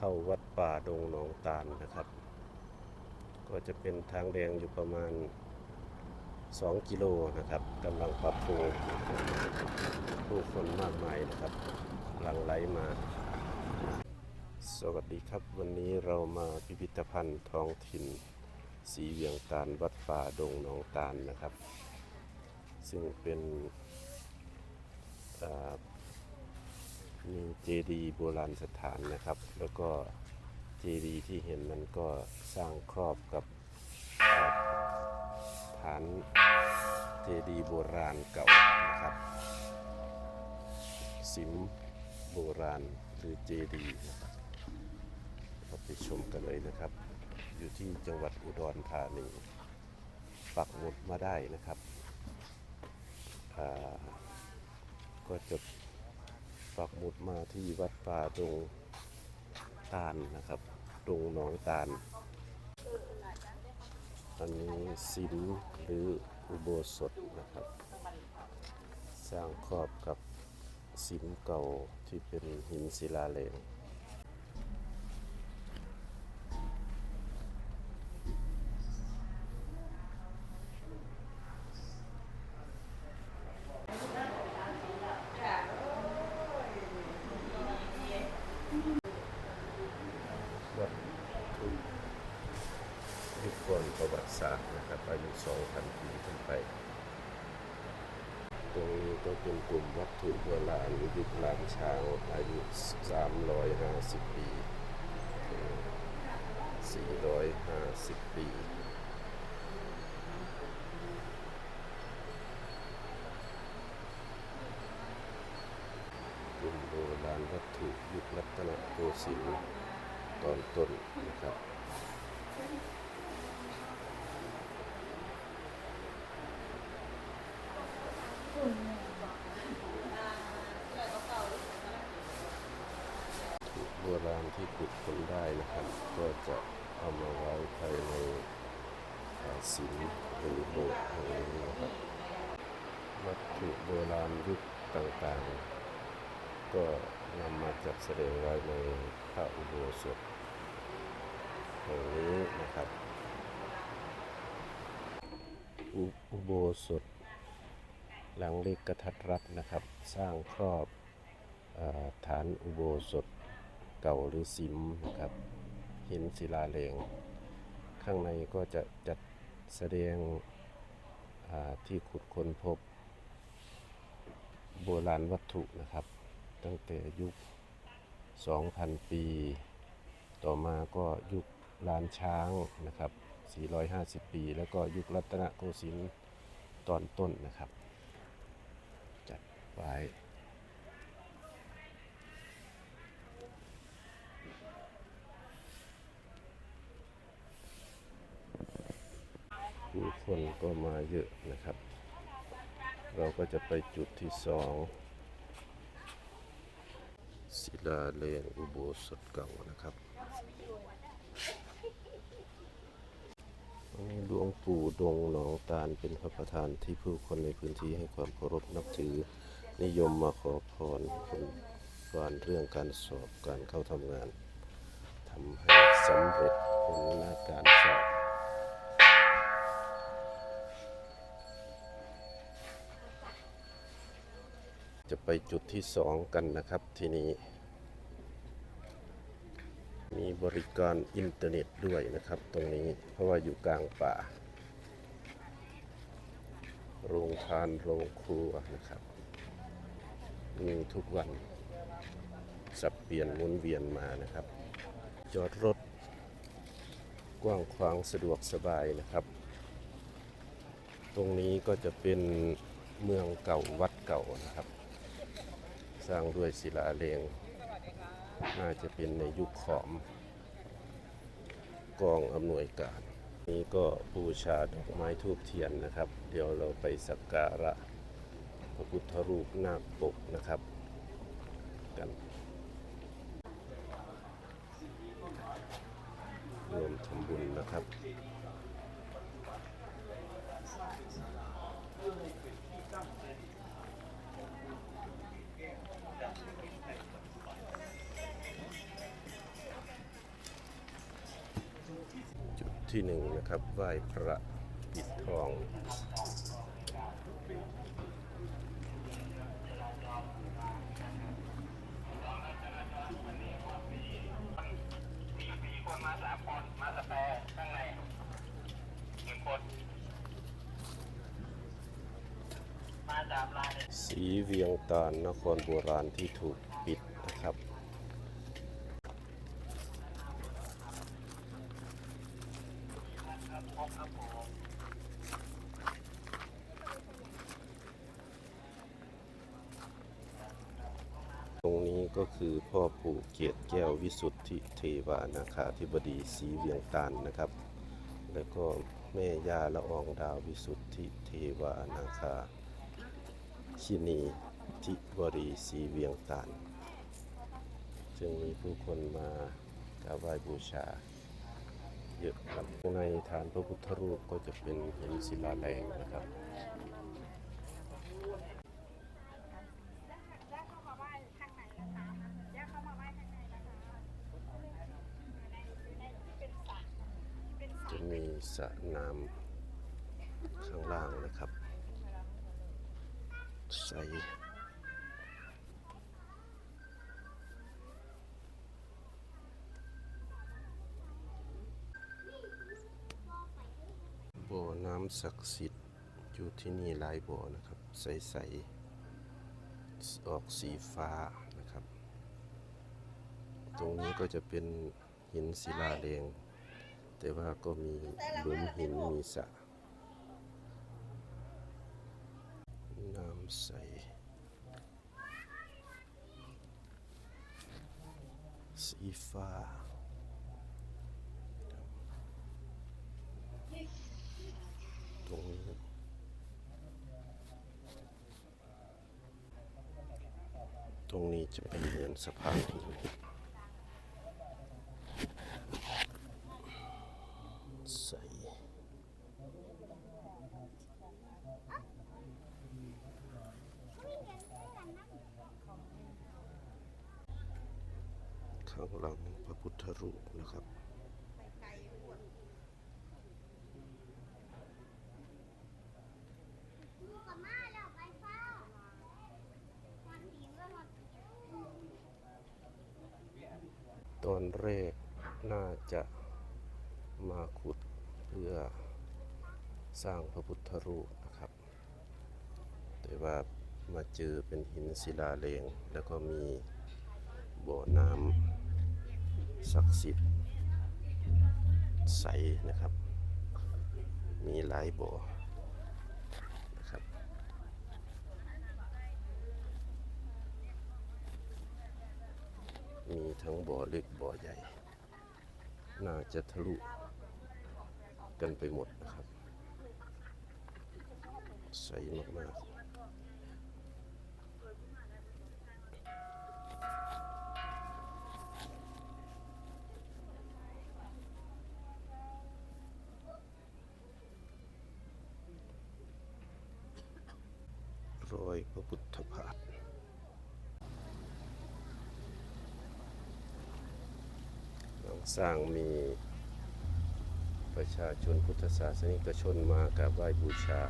เข้าวัดป่าดงหนองตาลนะครับ ก็จะเป็นทางแดงอยู่ประมาณ 2 กิโลนะครับกำลังปรับปรุงผู้คนมากมายนะครับหลังไหลมา สวัสดีครับวันนี้เรามาพิพิธภัณฑ์ท้องถิ่นสีเวียงตาลวัดป่าดงหนองตาลนะครับ ซึ่งเป็นอ่า มีเจดีย์โบราณสถานนะครับ แล้วก็เจดีย์ที่เห็นนั้นก็สร้างครอบกับฐานเจดีย์โบราณเก่านะครับ สิมโบราณหรือเจดีย์นะครับเราไปชมกันเลยนะครับ อยู่ที่จังหวัดอุดรธานีปักหมุดมาได้นะครับก็จะ ปักหมุดมาที่วัดป่าตรงตาลนะครับตรงหนองตาล อันนี้สิมหรืออุโบสถนะครับ สร้างครอบกับสิมเก่าที่เป็นหินศิลาแรงวัดทุกยุคก่อน ประวัติศาสตร์นะครับอายุ2,000 ปีขึ้นไป ตรงนี้ก็เป็นกลุ่มวัตถุโบราณยุคลางช้างอายุ 350 ปี 450 ปี กลุ่มโบราณวัตถุยุครัตนโกสินทร์ตอนต้นนะครับ โบราณ ที่ขุดค้นได้นะครับ ก็จะเอามาไว้ภายในศิลป์หรือโบสถ์แห่งนี้นะครับวัตถุโบราณยุคต่างๆ ก็นำมาจัดแสดงไว้ในพระอุโบสถแห่งนี้นะครับอุอโบสถหลังเล็กกระทัดรัดนะครับ สร้างครอบอฐานอุโบสถ เก่าหรือสิมนะครับหินศิลาแรงข้างในก็จะจัดแสดงที่ขุดค้นพบ โบราณวัตถุนะครับ ตั้งแต่ยุค 2,000 ปี ต่อมาก็ยุคลานช้างนะครับ 450 ปี แล้วก็ยุครัตนโกสินทร์ตอนต้นนะครับ จัดไว้ คนก็มาเยอะนะครับ เราก็จะไปจุดที่สองศิลาแรงอุโบสถเก่านะครับหลวงปู่ดงหนองตาลเป็นพระประธานที่ผู้คนในพื้นที่ให้ความเคารพนับถือ นิยมมาขอพรคนวานเรื่องการสอบการเข้าทำงานทำให้สำเร็จผลในการสอบ จะไปจุดที่สองกันนะครับทีนี้ มีบริการอินเทอร์เน็ตด้วยนะครับ ตรงนี้เพราะว่าอยู่กลางป่า โรงทานโรงครัวนะครับ มีทุกวันสับเปลี่ยนหมุนเวียนมานะครับ จอดรถกว้างขวางสะดวกสบายนะครับ ตรงนี้ก็จะเป็นเมืองเก่าวัดเก่านะครับ สร้างด้วยศิลาแรงน่าจะเป็นในยุคขอมกองอำนวยการ นี้ก็บูชาดอกไม้ทูบเทียนนะครับ เดี๋ยวเราไปสักการะพระพุทธรูปนาคปกนะครับ กันรวมทำบุญนะครับ ที่หนึ่งนะครับไหว้พระปิดทองสีเวียงตาลนครโบราณที่ถูกปิดนะครับ ตรงนี้ก็คือพ่อปู่เกียรติแก้ววิสุทธิเทวานาคาธิบดีสีเวียงตาลนะครับ แล้วก็แม่ย่าละอองดาววิสุทธิเทวานาคาชินีทิบรีสีเวียงตาลจึงมีผู้คนมากราบไหว้บูชาเยอะครับในฐานพระพุทธรูปก็จะเป็นหินศิลาแรงนะครับ แยกเข้ามาไหว้ข้างในนะคะแยกเข้ามาไหว้ข้างในนะคะในในที่เป็นสระเป็นสระ จะมี สระน้ำข้างล่างนะครับ ใสบ่อน้ำศักดิ์สิทธิ์อยู่ที่นี่หลายบ่อนะครับ ใสๆออกสีฟ้านะครับ ตรงนี้ก็จะเป็นหินศิลาแดง แต่ว่าก็มีหลุมหินมีสระน้ำใส สีฟ้าตรงนี้ตรงนี้จะเป็นเหมือนสะพานหินใส ข้างหลังพระพุทธรูปนะครับตอนแรกน่าจะมาขุดเพื่อสร้างพระพุทธรูปนะครับ แต่ว่ามาเจอเป็นหินศิลาแรงแล้วก็มีบ่อน้ำ ศักดิ์สิทธิ์ใสนะครับ มีหลายบ่อนะครับ มีทั้งบ่อเล็กบ่อใหญ่ น่าจะทะลุกันไปหมดนะครับ ใสมากๆรอยพระพุทธบาท หลัง สร้างมีประชาชนพุทธศาสนิกชนมากราบไหว้บูชา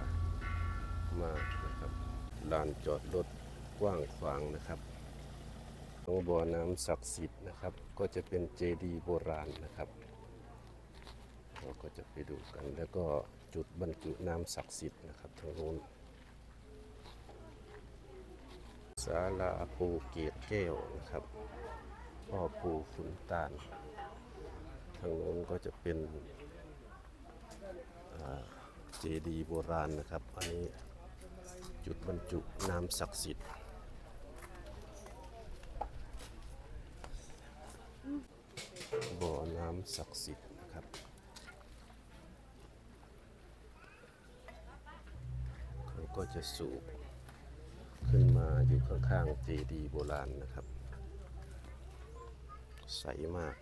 มากนะครับลานจอดรถกว้างขวางนะครับตรงบ่อน้ำศักดิ์สิทธิ์นะครับ ก็จะเป็นเจดีย์โบราณนะครับเราก็จะไปดูกัน แล้วก็จุดบรรจุน้ำศักดิ์สิทธิ์นะครับทางโน้นศาลาปูเกียร์แก้วนะครับพ่อปู่ขุนตาล ทางโน้นก็จะเป็นเจดีย์โบราณนะครับ อันนี้จุดบรรจุน้ำศักดิ์สิทธิ์บ่อน้ำศักดิ์สิทธิ์นะครับเขาก็จะสูบขึ้นมาอยู่ข้างๆเจดีย์โบราณนะครับ ใสมาก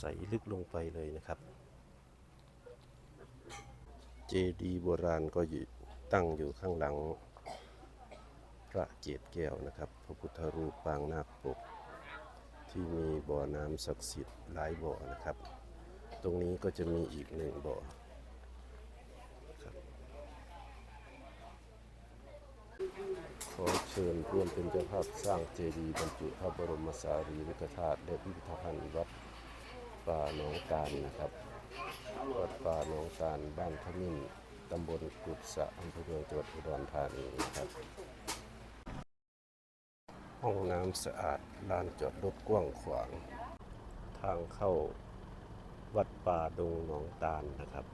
ใสลึกลงไปเลยนะครับ เจดีย์โบราณก็อยู่ตั้งอยู่ข้างหลัง พระเจดแก้วนะครับ พระพุทธรูปปางนาคปก ที่มีบ่อน้ำศักดิ์สิทธิ์หลายบ่อนะครับ ตรงนี้ก็จะมีอีกหนึ่งบ่อขอเชิญร่วมเป็นเจ้าภาพสร้างเจดีย์บรรจุพระบรมสารีริกธาตุและพิพิธภัณฑ์วัด ป่าหนองตาลนะครับวัดป่าหนองตาลบ้านขมิ้นตำบลกุศะอำเภอเมืองจังหวัดอุดรธานีนะครับ ห้องน้ำสะอาดลานจอดรถกว้างขวาง ทางเข้าวัดป่าดงหนองตาลนะครับ